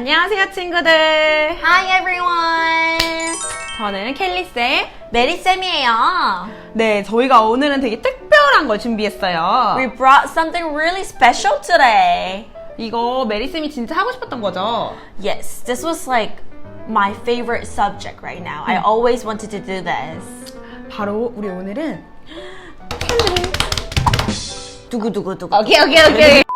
안녕하세요, 친구들. Hi everyone. 저는 켈리쌤. 메리쌤이에요. 네, 저희가 오늘은 되게 특별한 걸 준비했어요. We brought something really special today. 이거 메리쌤이 진짜 하고 싶었던 거죠? Yes, this was like my favorite subject right now. I always wanted to do this. 바로 우리 오늘은 두구두구두구. 오케이, 오케이, 오케이.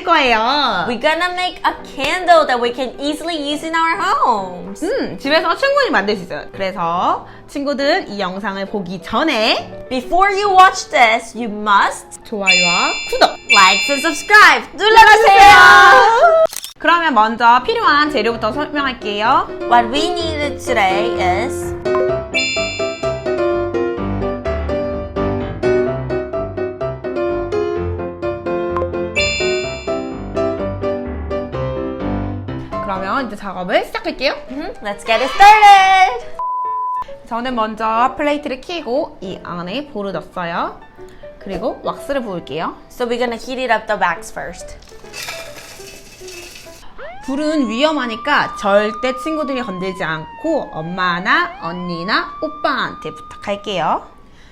만들 거예요. We're gonna make a candle that we can easily use in our homes. 음, 집에서 충분히 만들 수 있어요. 그래서 친구들 이 영상을 보기 전에 Before you watch this, you must 좋아요와 구독 like and subscribe. 눌러주세요. 그러면 먼저 필요한 재료부터 설명할게요. What we needed today is 그러면 이제 작업을 시작할게요. Mhm, let's get it started. 저는 먼저 플레이트를 켜고 이 안에 볼을 넣었어요. 그리고 왁스를 부을게요. So we're gonna heat it up the wax first. 불은 위험하니까 절대 친구들이 건들지 않고 엄마나 언니나 오빠한테 부탁할게요.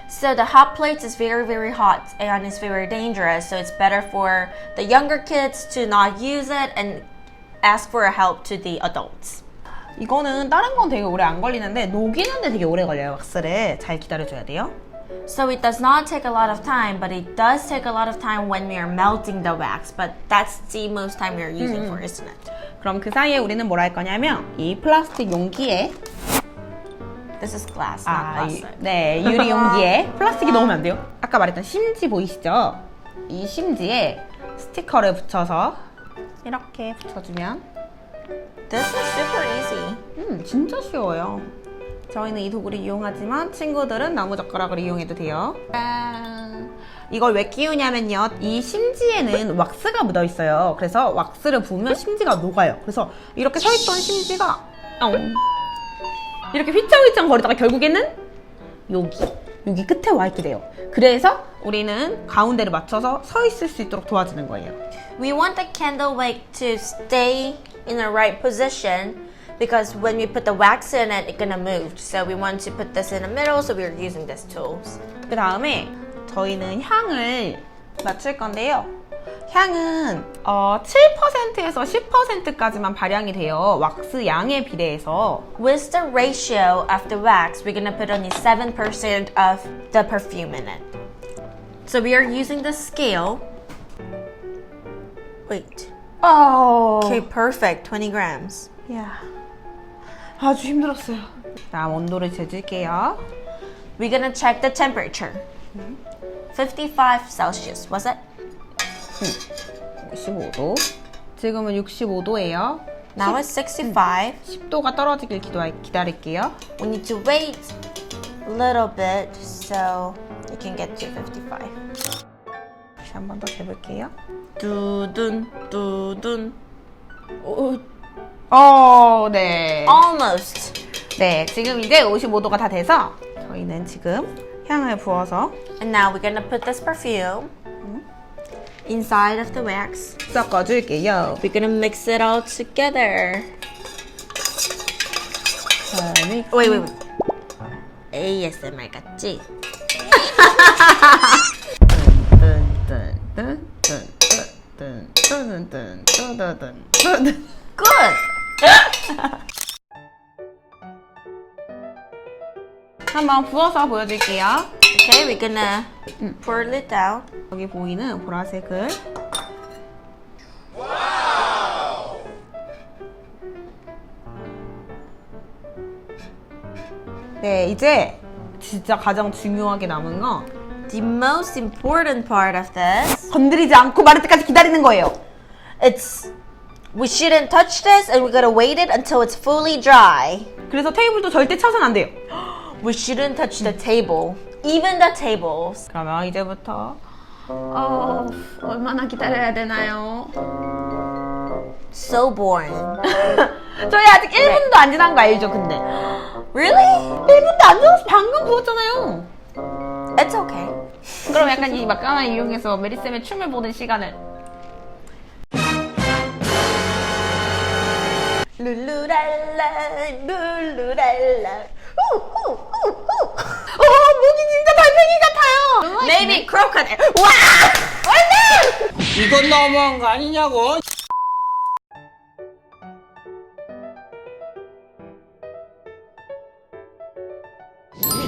So the hot plate is very very hot and it's very dangerous. So it's better for the younger kids to not use it and ask for help to the adults. 이거는 다른 건 되게 오래 안 걸리는데 녹이는데 되게 오래 걸려요. 왁스를 잘 기다려줘야 돼요. So it does not take a lot of time, but it does take a lot of time when we are melting the wax. But that's the most time we are using for, isn't it? 그럼 그 사이에 우리는 뭘 할 거냐면 이 플라스틱 용기에 This is glass, not 아, 이- plastic. 네 유리 용기에 플라스틱이 넣으면 안 돼요. 아까 말했던 심지 보이시죠? 이 심지에 스티커를 붙여서 이렇게 붙여주면 This is super easy. 음 진짜 쉬워요. 저희는 이 도구를 이용하지만 친구들은 나무젓가락을 이용해도 돼요. 짠. 이걸 왜 끼우냐면요. 이 심지에는 왁스가 묻어 있어요. 그래서 왁스를 부으면 심지가 녹아요. 그래서 이렇게 서 있던 심지가 엉. 이렇게 휘청휘청 거리다가 결국에는 여기 여기 끝에 와 있게 돼요. 그래서 우리는 가운데를 맞춰서 서 있을 수 있도록 도와주는 거예요. We want the candle wick to stay in the right position because when we put the wax in it, it's gonna move. So we want to put this in the middle, so we're using these tools. 그 다음에 저희는 향을 맞출 건데요. 향은 어, 7%에서 10%까지만 발향이 돼요. 왁스 양에 비례해서. With the ratio of the wax, we're gonna put only 7% of the perfume in it. So we are using the scale. Wait. 어. Okay, perfect. 20 grams. 야. 아주 힘들었어요. 자, 온도를 재줄게요. We're gonna check the temperature. 55 Celsius, was it? 65도. 지금은 65도예요. Now it's 65. 10도가 떨어지길 기도, 기다릴게요. We need to wait a little bit so it can get to 55. 다시 한 번 더 재볼게요. 두둔 두둔. 오. 어, 네. Almost. 네, 지금 이제 55도가 다 돼서 저희는 지금 향을 부어서 And now we're gonna put this perfume inside of the wax. 섞어줄게요. We're gonna mix it all together. 자, 믹스. Wait, wait, wait. ASMR 같지? Good. 한번 부어서 보여줄게요. Okay, we're gonna pour it down. 여기 보이는 보라색을 네, 이제 진짜 가장 중요하게 남은 거 The most important part of this, 건드리지 않고 마를 때까지 기다리는 거예요. it's we shouldn't touch this and we're gonna wait it until it's fully dry. 그래서 테이블도 절대 쳐선 안 돼요. We shouldn't touch the table, even the tables. 그러면 이제부터 어, 얼마나 기다려야 되나요? So boring. 저희 아직 1분도 안 지난 거 알죠, 근데? Really? 1분도 안 지나서 방금 부었잖아요. It's okay. 그럼 약간 이 막간을 이용해서 메리쌤의 춤을 보는 시간을 룰루랄라 룰루랄라 어, 목이 진짜 달팽이 같아요. Maybe crocodile 와 이건 너무한 거 아니냐고.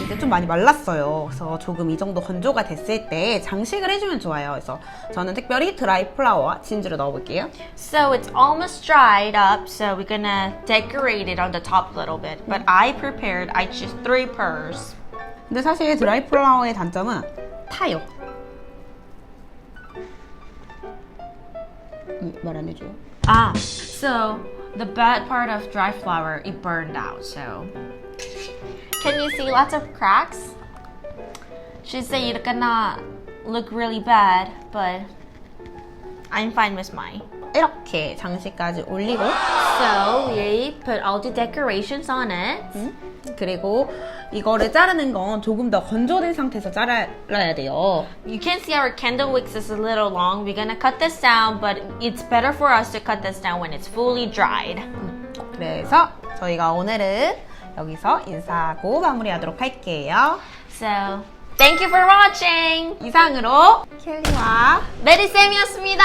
이제 좀 많이 말랐어요. 그래서 조금 이 정도 건조가 됐을 때 장식을 해주면 좋아요. 그래서 저는 특별히 드라이 플라워와 진주를 넣어볼게요. So it's almost dried up, so we're gonna decorate it on the top a little bit. But I prepared, I choose three pearls. 근데 사실 드라이 플라워의 단점은 타요. 말 안 해줘요. Ah, so the bad part of dry flour, it burned out. So can you see lots of cracks? She said it's gonna look really bad, but I'm fine with mine. 이렇게 장식까지 올리고 So we put all the decorations on it. 그리고 이거를 자르는 건 조금 더 건조된 상태에서 잘라야 돼요. You can see our candle wicks is a little long. We're gonna cut this down, but it's better for us to cut this down when it's fully dried. 그래서 저희가 오늘은 여기서 인사하고 마무리하도록 할게요. So thank you for watching. 이상으로 켈리와 메리 쌤이었습니다.